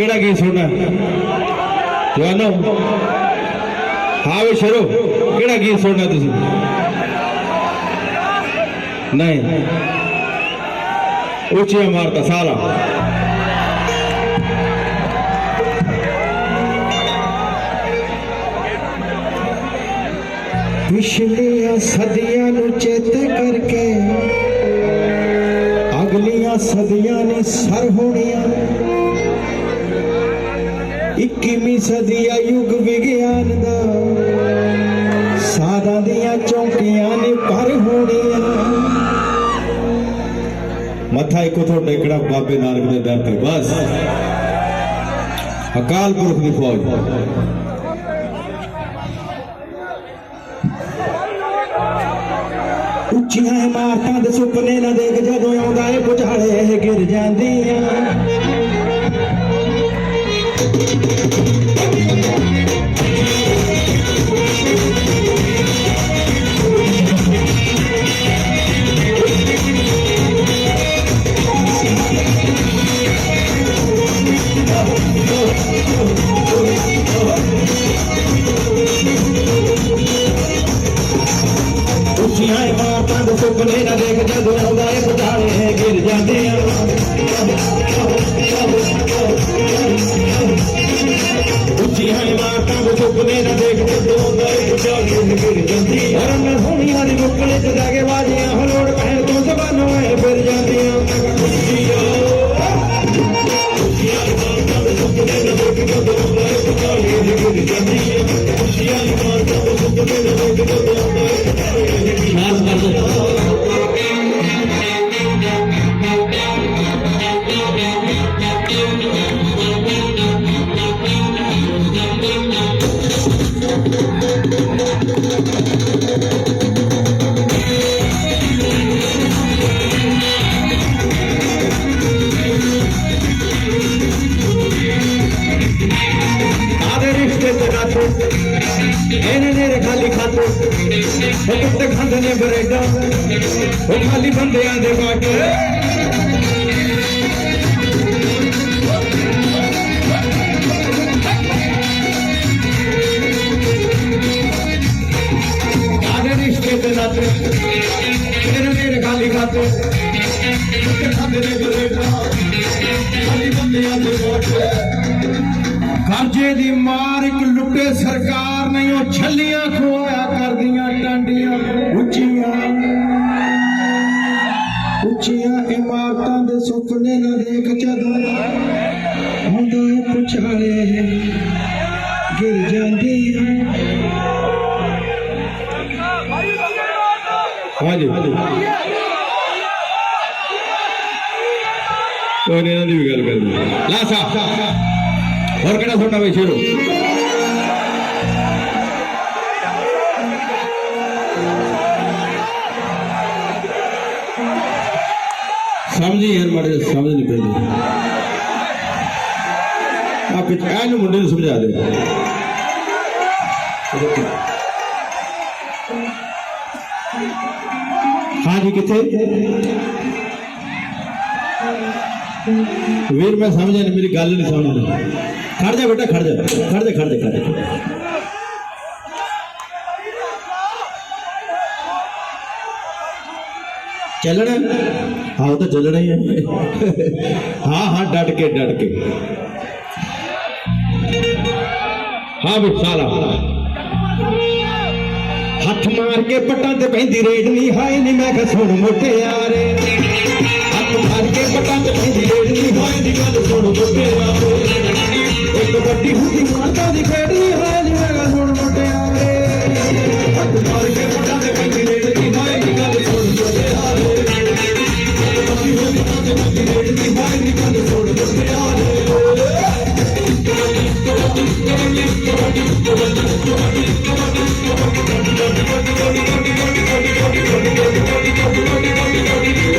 ਕਿਹੜਾ ਗੀਤ ਸੁਣਨਾ ਜਵਾਨੋ ਹਾਂ ਵੀ ਸ਼ਰੋ ਕਿਹੜਾ ਗੀਤ ਸੁਣਨਾ ਤੁਸੀਂ ਨਹੀਂ ਉੱਚੀਆਂ ਮਾਰਤਾ ਸਾਰਾ ਪਿਛਲੀਆਂ ਸਦੀਆਂ ਨੂੰ ਚੇਤੇ ਕਰਕੇ ਅਗਲੀਆਂ ਸਦੀਆਂ ਨੇ ਸਰ ਹੋਣੀਆਂ 21ਵੀਂ ਸਦੀ ਆ ਯੁੱਗ ਵਿਗਿਆਨ ਦਾ। ਸਾਦਾਂ ਦੀਆਂ ਚੌਂਕੀਆਂ ਨੇ ਪਰ ਹੋਣੀਆਂ। ਮੱਥਾ ਇੱਕੋ ਤੋਂ ਟੇਕਣਾ ਬਾਬੇ ਨਾਨਕ ਦੇ ਦਰ ਤੇ, ਬਸ। ਅਕਾਲ ਪੁਰਖ ਦੀ ਫੌਜ। ਉੱਚੀਆਂ ਇਮਾਰਤਾਂ ਦੇ ਸੁਪਨੇ ਨਾ ਦੇਖ ਜਦੋਂ ਆਉਂਦਾ ਏ, ਪੁਚਾਲੇ ਗਿਰ ਜਾਂਦੀਆਂ। ਉੱਚੀਆਂ ਇਮਾਰਤਾਂ ਦੇ ਸੁਪਨੇ ਨਾ ਦੇਖ ਜਦੋਂ ਆਉਂਦਾ ਏ ਪੁਚਾਲੇ ਗਿਰ ਜਾਂਦੀਆਂ ਉੱਚੀਆਂ ਇਮਾਰਤਾਂ ਦੇ ਸੁਪਨੇ ਨਾ ਦੇਖ ਜਦੋਂ ਆਉਂਦਾ ਏ ਪੁਚਾਲੇ ਗਿਰ ਜਾਂਦੀਆਂ ਰੰਗ ਸੋਹਣੀਆਂ ਦੀ ਮੁੱਕਲੇ ਚ ਜਾ ਕੇ ਬਾਜੀਆਂ ਖਾਂਦੇ ਉਹ ਖਾਲੀ ਬੰਦਿਆਂ ਦੇ ਬਾਟੇ ਖਾਲੀ ਖਾਤੇ। ਕੁੱਤੇ ਖਾਲੀ ਬੰਦਿਆਂ ਦੇ ਬਾਟੇ ਕਰਜ਼ੇ ਦੀ ਮਾਰ ਇੱਕ ਲੁੱਟੇ ਸਰਕਾਰ ਨਹੀਂ ਉਹ ਛੱਲੀਆਂ ਖਵਾਇਆ ਕਰਦੀਆਂ ਟਾਂਡੀਆਂ। ਉੱਚੀਆਂ ਉੱਚੀਆਂ ਇਮਾਰਤਾਂ ਦੇ ਸੁਪਨੇ ਨਾ ਦੇਖ ਜਦੋਂ ਹੁੰਦਾ ਹੈ ਪੁਛਾਲੇ ਗਿਰ ਜਾਂਦੀਆਂ ਹਾਂਜੀ। ਕੋਈ ਨਹੀਂ ਦੀ ਵੀ ਗੱਲ ਕਰਦੇ ਲਾ ਸਾ। ਹੋਰ ਕਿਹੜਾ ਸੁਣਨਾ ਵੇ ਸ਼ੇਰੋ? ਸਮਝੀ ਯਾਰ, ਮਾੜੇ ਜਿਹੇ ਸਮਝ ਨਹੀਂ ਪੈਂਦੀ। ਆ ਮੁੰਡੇ ਨੂੰ ਸਮਝਾ ਦੇ। ਹਾਂਜੀ, ਕਿੱਥੇ? ਵੀਰ, ਮੈਂ ਸਮਝਿਆ ਨਹੀਂ ਮੇਰੀ ਗੱਲ ਨਹੀਂ ਸਮਝਦਾ। ਖੜ ਜਾ ਬੇਟਾ, ਖੜ ਜਾ। ਖੜ ਜਾ ਖੜ ਜਾ ਖੜ ਜਾ। ਚੱਲਣਾ? ਹਾਂ ਤਾਂ ਚੱਲਣਾ ਹੀ ਹੈ। ਹਾਂ ਹਾਂ, ਡਟ ਕੇ ਡਟ ਕੇ। ਹਾਂ, ਵੀ ਸਾਲਾ। ਹੱਥ ਮਾਰ ਕੇ ਪੱਟਾਂ ਤੇ ਪੈਂਦੀ ਰੇਡ ਨਹੀਂ, ਹਾਏ ਨਹੀਂ ਮੈਂ ਕਿਹਾ ਸੁਣ ਮੋਟੇ ਯਾਰੇ। ਹੱਥ ਮਾਰ ਕੇ ਪੱਟਾਂ ਤੇ ਪੈਂਦੀ ਰੇਡ ਨਹੀਂ, ਹਾਏ ਨਹੀਂ ਗੱਲ ਸੁਣ ਮੋਟੇ ਯਾਰੇ। ਵੱਡੀ ਹੁੰਦੀ ਮਾਤਾ ਦੀ ਖੇਡ ਨਹੀਂ ਹਾਏ ਨਹੀਂ ਮੈਂ ਕਿਹਾ ਸੁਣ ਮੋਟੇ ਯਾਰੇ ਹੱਥ ਮਾਰ ਕੇ ਪੱਟਾਂ ਤੇ ਪੈਂਦੀ ਰੇਡ ਨਹੀਂ ਹਾਏ ਨਹੀਂ ਗੱਲ ਸੁਣ ਮੋਟੇ ਯਾਰੇ ਵੱਡੀ ਹੁੰਦੀ ਮਾਤਾ ਤੇ ਪੈਂਦੀ ਰੇਡ ਨਹੀਂ ਹਾਏ ਨਹੀਂ ਗੱਲ ਸੁਣ ਮੋਟੇ ਯਾਰੇ ਮੈਂ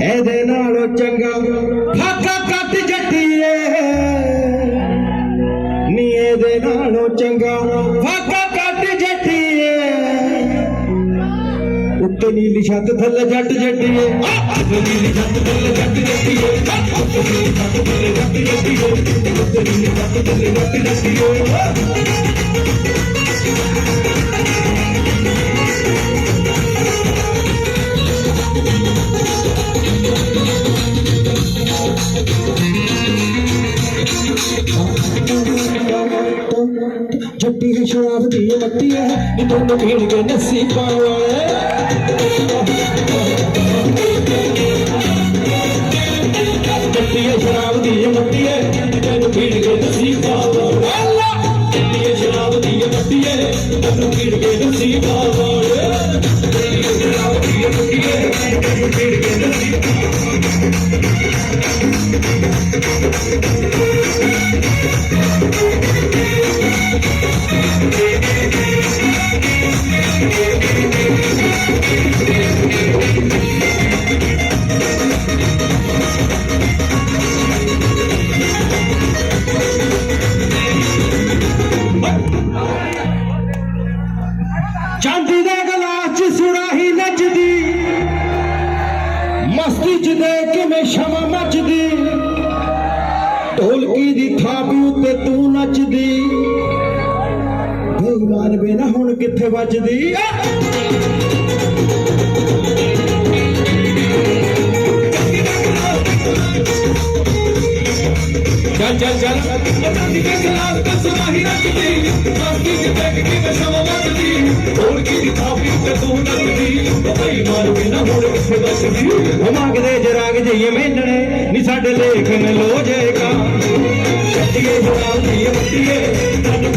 ਇਹਦੇ ਨਾਲੋਂ ਚੰਗਾ ਫਾਕਾ ਕੱਟ ਜੱਟੀਏ। ਨੀ ਇਹਦੇ ਨਾਲੋਂ ਚੰਗਾ ਫਾਕਾ ਕੱਟ ਜੱਟੀਏ। ਉੱਤੇ ਨੀਲੀ ਛੱਤ ਥੱਲੇ ਜੱਟ ਜੱਟੀਏ। ਉੱਤੇ ਨੀਲੀ ਛੱਤ ਥੱਲੇ ਜੱਟ ਜੱਟੀਏ ਉੱਤੇ ਨੀਲੀ ਛੱਤ ਥੱਲੇ ਜੱਟ ਜੱਟੀਏ ਉੱਤੇ ਨੀਲੀ ਛੱਤ ਥੱਲੇ ਜੱਟ ਜੱਟੀਏ ਜੱਟੀ ਹੈ ਸ਼ਰਾਬ ਦੀ ਮੱਤੀ ਹੈ ਨੀ ਦੋਨੋਂ ਪੀਣ ਕੇ ਨਸੀਬਾਂ ਵਾਲੇ। ਜੱਟੀ ਹੈ ਸ਼ਰਾਬ ਦੀ ਮੱਤੀ ਹੈ ਨੀ ਦੋਨੋਂ ਪੀਣ ਕੇ ਨਸੀਬਾਂ ਵਾਲੇ। ਜੱਟੀ ਹੈ ਸ਼ਰਾਬ ਦੀ ਮੱਤੀ ਹੈ ਨੀ ਦੋਨੋਂ ਪੀਣ ਕੇ ਨਸੀਬਾਂ ਵਾਲੇ। ਜੱਟੀ ਹੈ ਸ਼ਰਾਬ ਦੀ ਮੱਤੀ ਹੈ ਨੀ ਦੋਨੋਂ ਪੀਣ ਕੇ ਨਸੀਬਾਂ ਚਾਂਦੀ ਦੇ ਗਲਾਸ ਚ ਸੁਰਾਹੀ ਨੱਚਦੀ। ਮਸਤੀ ਚ ਦੇ ਕਿਵੇਂ ਸ਼ਮਾ ਮੱਚਦੀ। ਢੋਲਕੀ ਦੀ ਥਾਪ ਉੱਤੇ ਤੂੰ ਨੱਚਦੀ। ਬੇਈਮਾਨ ਵੇ ਨਾ ਹੁਣ ਕਿੱਥੇ ਵੱਜਦੀ। ਚੱਲ ਚੱਲ। ਚੱਲ ਚਾਂਦੀ ਦੇ ਗਲਾਸ ਚ ਸੁਰਾਹੀ ਨੱਚਦੀ ਮਸਤੀ ਚ ਦੇ ਕਿਵੇਂ ਸ਼ਮਾ ਮੱਚਦੀ ਢੋਲਕੀ ਦੀ ਥਾਪ ਉੱਤੇ ਤੂੰ ਨੱਚਦੀ ਬੇਈਮਾਨ ਵੇ ਨਾ ਹੁਣ ਕਿੱਥੇ ਵੱਜਦੀ ਉਹ ਮੰਗਦੇ ਜਰਾਗ ਜਈਏ ਮੈਨਣੇ। ਨੀ ਸਾਡੇ ਲੇਖ ਨ ਲੋ ਜੇਗਾ। ਛੱਡੀਏ ਜਰਾਗ ਦੀ ਮੱਟੀਏ ਤਨ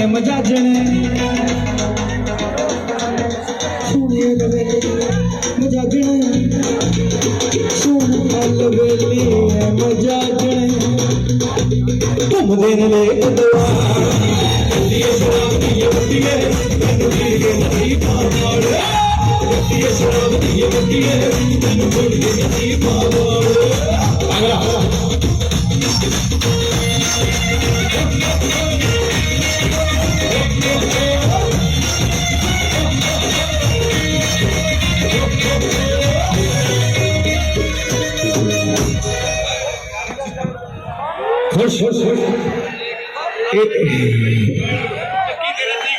ਲਵੇਲੀਏ ਮਜਾਜਣੇ ਸੋਹਣੀਆਂ ਲਵੇਲੀਏ ਮਜਾਜਣੇ ਸੋਹਣੀਆਂ ਲਵੇਲੀਏ ਮਜਾਜਣੇ ਘੁੰਮਦੇ ਨੇ ਲੈ ਕਦਵਾ ਦਿੱਲੀਏ ਸ਼ਰਾਬ ਦੀ ਵੱਡੀਏ ਤੈਨੂੰ ਪੀ ਕੇ ਨਹੀਂ ਪਾਵਾੜ ਦਿੱਲੀਏ ਸ਼ਰਾਬ ਦੀ ਵੱਡੀਏ ਤੈਨੂੰ ਪੀ ਕੇ ਨਹੀਂ ਪਾਵਾੜ ਅਗਲਾ ਖੁਸ਼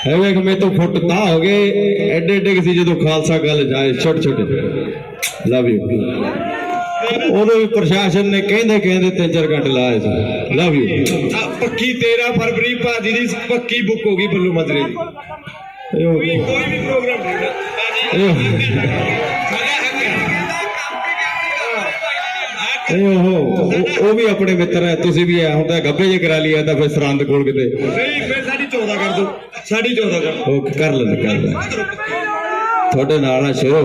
ਐਵੇਂ ਕਿ ਮੈਂ ਤੋਂ ਫੁੱਟ ਤਾਂ ਹੋ ਗਏ। ਐਡੇ ਐਡੇ ਕਿ ਸੀ ਜਦੋਂ ਖਾਲਸਾ ਗੱਲ ਜਾਏ ਛੋਟੇ ਛੋਟੇ ਵੀ ਪ੍ਰਸ਼ਾਸਨ ਨੇ ਕਹਿੰਦੇ ਕਹਿੰਦੇ ਤਿੰਨ ਚਾਰ ਘੰਟੇ ਲਾਏ ਸੀ ਲਵ ਯੂ ਪੱਕੀ 13 ਫਰਵਰੀ ਭਾਜੀ ਦੀ ਪੱਕੀ ਬੁੱਕ ਹੋ ਗਈ ਬੱਲੂ ਮਦਰੇ ਦੀ। ਕੋਈ ਵੀ ਪ੍ਰੋਗਰਾਮ ਨਹੀਂ ਇਹ ਉਹ ਵੀ ਆਪਣੇ ਮਿੱਤਰ ਹੈ। ਤੁਸੀਂ ਵੀ ਆ ਤਾਂ ਗੱਭੇ ਜੇ ਕਰਾ ਲਿਆ ਤਾਂ ਫਿਰ ਸਰੰਦ ਕੋਲ ਕਿਤੇ। ਨਹੀਂ ਫਿਰ ਸਾਡੀ 14 ਕਰ ਦੋ ਸਾਡੀ 14 ਕਰ। ਉਹ ਕਰ ਲੈਂਦੇ ਕਰ ਲੈ ਤੁਹਾਡੇ ਨਾਲ ਆ ਸ਼ੇਰੋ।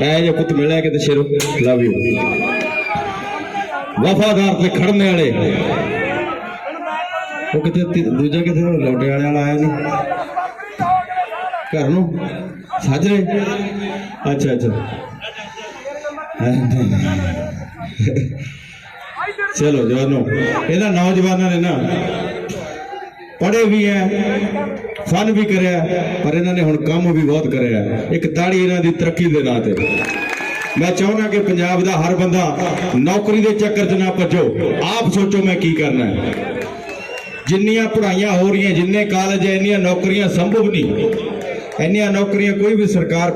ਐ ਜੇ ਪੁੱਤ ਮਿਲਿਆ ਕਿਤੇ ਸ਼ੇਰੋ, ਲਵ ਯੂ। ਵਫਾਦਾਰ ਤੇ ਖੜਨੇ ਵਾਲੇ। ਉਹ ਕਿਤੇ ਦੂਜਾ ਕਿਤੇ ਲੌਟੇ ਵਾਲੇ ਵਾਲਾ ਆਇਆ ਨਹੀਂ। ਘਰ ਨੂੰ ਸਾਜਰੇ ਅੱਛਾ ਅੱਛਾ। ਚਲੋ ਜਵਾਨੋ ਇਹਨਾਂ ਨੌਜਵਾਨਾਂ ਨੇ ਨਾ ਪੜੇ ਵੀ ਐ। ਫਨ ਵੀ ਕਰਿਆ, ਪਰ ਇਹਨਾਂ ਨੇ ਹੁਣ ਕੰਮ ਵੀ ਬਹੁਤ ਕਰਿਆ। ਇੱਕ ਤਾੜੀ ਇਹਨਾਂ ਦੀ ਤਰੱਕੀ ਦੇ ਨਾਂ ਤੇ। ਮੈਂ ਚਾਹੁੰਦਾ ਕਿ ਪੰਜਾਬ ਦਾ ਹਰ ਬੰਦਾ ਨੌਕਰੀ ਦੇ ਚੱਕਰ 'ਚ ਨਾ ਭੱਜੋ। ਆਪ ਸੋਚੋ ਮੈਂ ਕੀ ਕਰਨਾ ਹੈ। ਜਿੰਨੀਆਂ ਪੜ੍ਹਾਈਆਂ ਹੋ ਰਹੀਆਂ, ਜਿੰਨੇ ਕਾਲਜ ਐ ਇੰਨੀਆਂ ਨੌਕਰੀਆਂ ਸੰਭਵ ਨਹੀਂ। ਇੰਨੀਆਂ ਨੌਕਰੀਆਂ ਕੋਈ ਵੀ ਸਰਕਾਰ